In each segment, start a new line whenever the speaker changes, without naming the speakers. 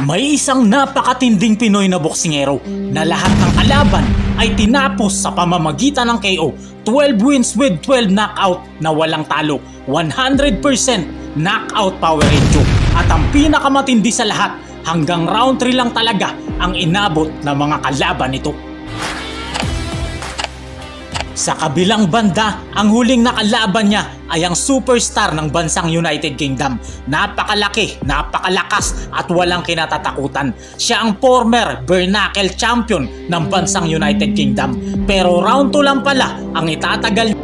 May isang napakatinding Pinoy na boksingero na lahat ng kalaban ay tinapos sa pamamagitan ng KO. 12 wins with 12 knockout na walang talo. 100% knockout power ratio. At ang pinakamatindi sa lahat, hanggang round 3 lang talaga ang inabot ng mga kalaban nito. Sa kabilang banda, ang huling nakalaban niya ay ang superstar ng bansang United Kingdom. Napakalaki, napakalakas at walang kinatatakutan. Siya ang former Bernacle champion ng bansang United Kingdom. Pero round 2 lang pala ang itatagal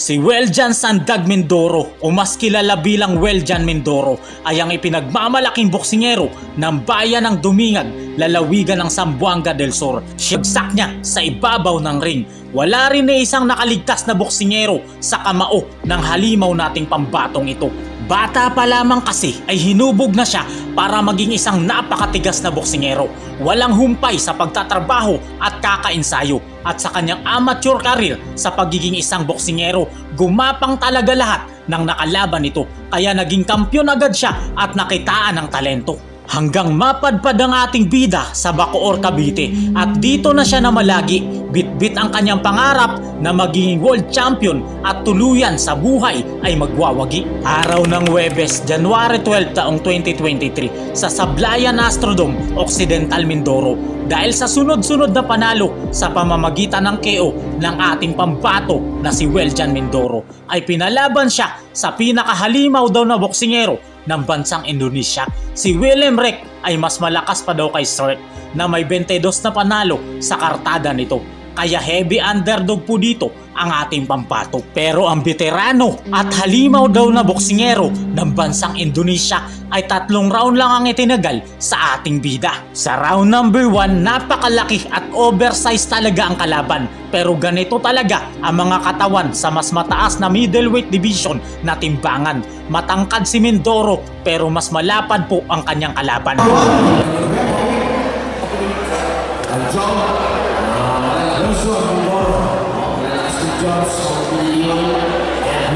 Si Weljan Sandag Mindoro o mas kilala bilang Weljan Mindoro ay ang ipinagmamalaking boksingero ng bayan ng Dumingag, lalawigan ng Zamboanga del Sur. Siyagsak niya sa ibabaw ng ring. Wala rin na isang nakaligtas na boksingero sa kamao ng halimaw nating pambatong ito. Bata pa lamang kasi ay hinubog na siya para maging isang napakatigas na boksingero. Walang humpay sa pagtatrabaho at kakainsayo. At sa kanyang amateur career sa pagiging isang boksingero, gumapang talaga lahat ng nakalaban nito. Kaya naging kampyon agad siya at nakitaan ng talento. Hanggang mapadpad ang ating bida sa Bacoor, Cavite at dito na siya namalagi. Bit-bit ang kanyang pangarap na maging world champion at tuluyan sa buhay ay magwawagi. Araw ng Webes, January 12 taong 2023 sa Sablayan Astrodome, Occidental Mindoro. Dahil sa sunod-sunod na panalo sa pamamagitan ng KO ng ating pambato na si Weljan Mindoro ay pinalaban siya sa pinakahalimaw daw na boksingero ng bansang Indonesia. Si Willem Rek ay mas malakas pa daw kay Sturt na may 22 na panalo sa kartada nito. Kaya heavy underdog po dito ang ating pampato. Pero ang veterano at halimaw daw na boksingero ng bansang Indonesia ay tatlong round lang ang itinagal sa ating bida. Sa round number 1, napakalaki at oversized talaga ang kalaban. Pero ganito talaga ang mga katawan sa mas mataas na middleweight division na timbangan. Matangkad si Mindoro pero mas malapad po ang kanyang kalaban.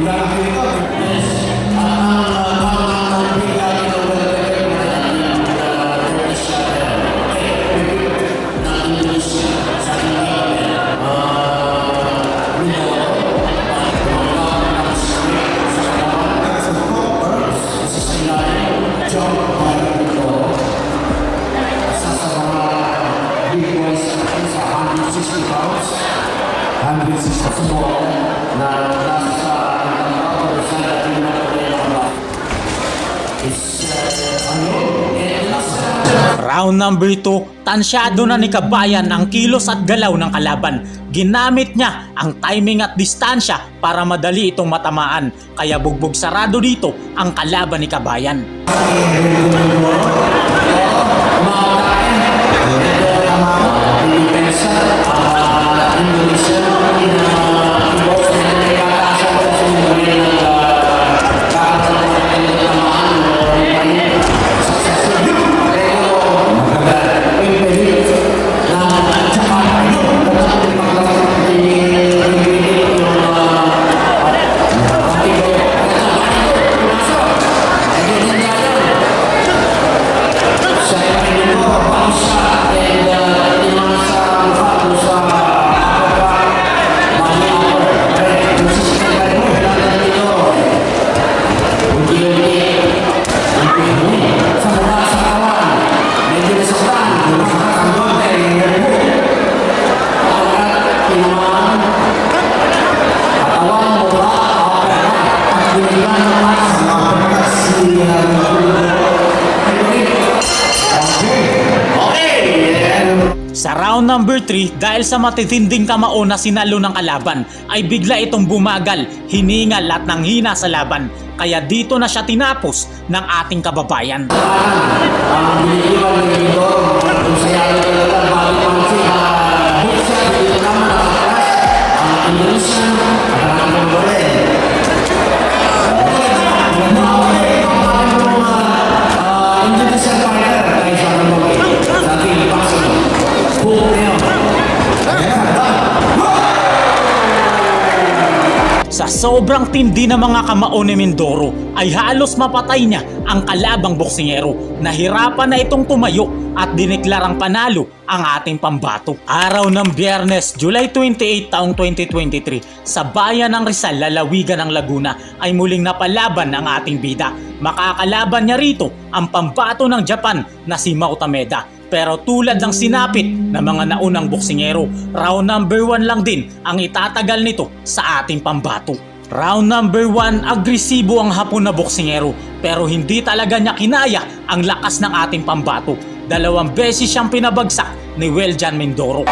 Gracias. Round number 2, tansyado na ni Kabayan ang kilos at galaw ng kalaban. Ginamit niya ang timing at distansya para madali itong matamaan. Kaya bugbog sarado dito ang kalaban ni Kabayan. Number 3, dahil sa matitinding kamao na sinalo ng kalaban, ay bigla itong bumagal, hiningal at nanghina sa laban. Kaya dito na siya tinapos ng ating kababayan.
ang biniliwan ng Mindoro kung sa yari talaga bali pansin na bulsa dito naman ang Indonesian Sa
sobrang tindi ng mga kamao ni Mindoro ay halos mapatay niya ang kalabang boksingero. Nahirapan na itong tumayo at diniklarang panalo ang ating pambato. Araw ng Biyernes, July 28 taong 2023, sa bayan ng Rizal, lalawigan ng Laguna ay muling napalaban ang ating bida. Makakalaban niya rito ang pambato ng Japan na si Mao Tameda. Pero tulad ng sinapit ng mga naunang boksingero, round number 1 lang din ang itatagal nito sa ating pambato. Round number 1, agresibo ang hapon na boksingero pero hindi talaga niya kinaya ang lakas ng ating pambato. Dalawang beses siyang pinabagsak ni Weljan Mindoro.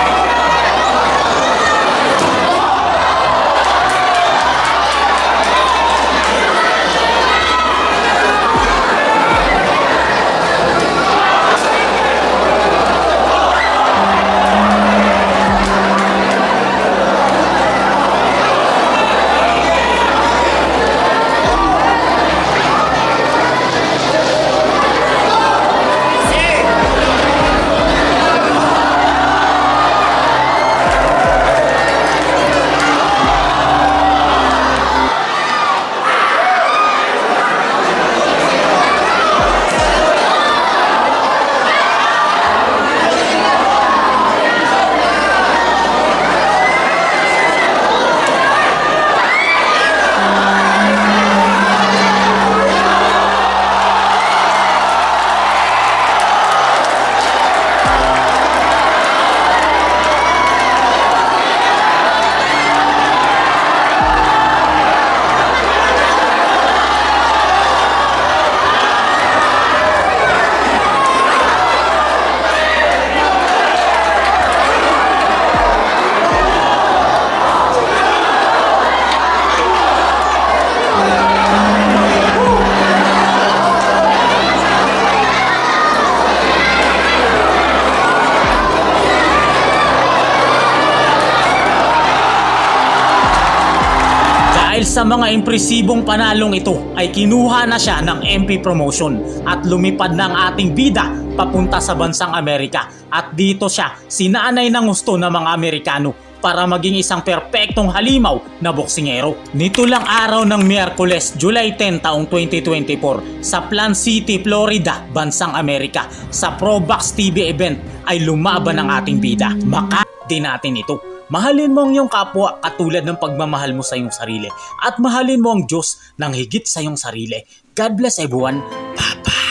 Dahil sa mga impresibong panalong ito ay kinuha na siya ng MP promotion at lumipad ang ating bida papunta sa bansang Amerika at dito siya sinanay ng gusto ng mga Amerikano para maging isang perpektong halimaw na boksingero. Nito lang araw ng Miyerkules, July 10 taong 2024 sa Plant City, Florida, bansang Amerika sa Probox TV event ay lumaban ang ating bida. Maka din natin ito. Mahalin mo ang iyong kapwa katulad ng pagmamahal mo sa iyong sarili at mahalin mo ang Diyos ng higit sa iyong sarili. God bless everyone. Bye-bye!